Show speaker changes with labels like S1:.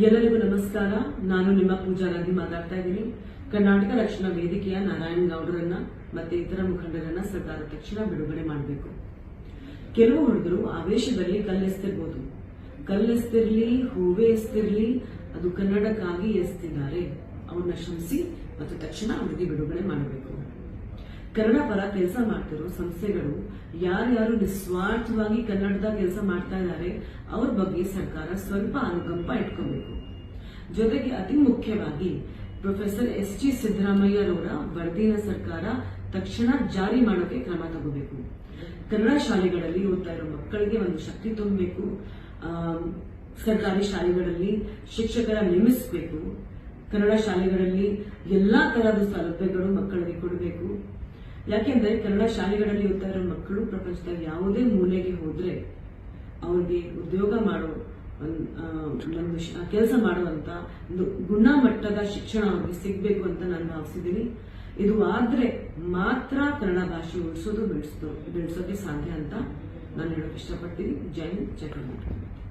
S1: ಎಲ್ಲರಿಗೂ ನಮಸ್ಕಾರ. ನಾನು ನಿಮ್ಮ ಪೂಜಾರಾಗಿ ಮಾತಾಡ್ತಾ ಇದ್ದೀನಿ. ಕರ್ನಾಟಕ ರಕ್ಷಣಾ ವೇದಿಕೆಯ ನಾರಾಯಣ್ ಗೌಡರನ್ನ ಮತ್ತೆ ಇತರ ಮುಖಂಡರನ್ನ ಸರ್ಕಾರ ತಕ್ಷಣ ಬಿಡುಗಡೆ ಮಾಡಬೇಕು. ಕೆಲವು ಹುಡುಗರು ಆವೇಶದಲ್ಲಿ ಕಲ್ಲೆಸ್ತಿರ್ಬೋದು ಕಲ್ಲೆಸ್ತಿರ್ಲಿ ಹೂವೆ ಎಸ್ತಿರ್ಲಿ ಅದು ಕನ್ನಡಕ್ಕಾಗಿ ಎಸ್ತಿದ್ದಾರೆ ಅವನ್ನ ಶ್ರಮಿಸಿ ಮತ್ತು ತಕ್ಷಣ ಅವರಿಗೆ ಬಿಡುಗಡೆ ಮಾಡಬೇಕು. ಕನ್ನಡ ಪರ ಕೆಲಸ ಮಾಡ್ತಿರೋ ಸಂಸ್ಥೆಗಳು ಯಾರ್ಯಾರು ನಿಸ್ವಾರ್ಥವಾಗಿ ಕನ್ನಡದ ಕೆಲಸ ಮಾಡ್ತಾ ಇದ್ದಾರೆ, ಅವ್ರ ಬಗ್ಗೆ ಸರ್ಕಾರ ಸ್ವಲ್ಪ ಅನುಕಂಪ ಇಟ್ಕೋಬೇಕು. ಜೊತೆಗೆ ಅತಿ ಮುಖ್ಯವಾಗಿ ಪ್ರೊಫೆಸರ್ ಎಸ್ ಜಿ ಸಿದ್ದರಾಮಯ್ಯರವರ ವರದಿನ ಸರ್ಕಾರ ತಕ್ಷಣ ಜಾರಿ ಮಾಡೋಕೆ ಕ್ರಮ ತಗೋಬೇಕು. ಕನ್ನಡ ಶಾಲೆಗಳಲ್ಲಿ ಓದ್ತಾ ಇರೋ ಮಕ್ಕಳಿಗೆ ಒಂದು ಶಕ್ತಿ ತುಂಬಬೇಕು. ಸರ್ಕಾರಿ ಶಾಲೆಗಳಲ್ಲಿ ಶಿಕ್ಷಕರ ನೇಮಿಸಬೇಕು. ಕನ್ನಡ ಶಾಲೆಗಳಲ್ಲಿ ಎಲ್ಲಾ ತರಹದ ಸೌಲಭ್ಯಗಳು ಮಕ್ಕಳಿಗೆ ಕೊಡಬೇಕು. ಯಾಕೆಂದ್ರೆ ಕನ್ನಡ ಶಾಲೆಗಳಲ್ಲಿ ಓದ್ತಾ ಇರೋ ಮಕ್ಕಳು ಪ್ರಪಂಚದ ಯಾವುದೇ ಮೂಲೆಗೆ ಹೋದ್ರೆ ಅವ್ರಿಗೆ ಉದ್ಯೋಗ ಮಾಡೋ ಒಂದ್, ಕೆಲಸ ಮಾಡುವಂತ ಒಂದು ಗುಣಮಟ್ಟದ ಶಿಕ್ಷಣ ಅವ್ರಿಗೆ ಸಿಗ್ಬೇಕು ಅಂತ ನಾನು ಭಾವಿಸಿದ್ದೀನಿ. ಇದು ಆದ್ರೆ ಮಾತ್ರ ಕನ್ನಡ ಭಾಷೆ ಉಳಿಸೋದು ಬೆಳೆಸೋದು ಬೆಳೆಸೋಕೆ ಸಾಧ್ಯ ಅಂತ ನಾನು ಹೇಳೋಕೆ ಇಷ್ಟಪಡ್ತೀನಿ. ಜೈನ್ ಕರ್ನಾಟಕ.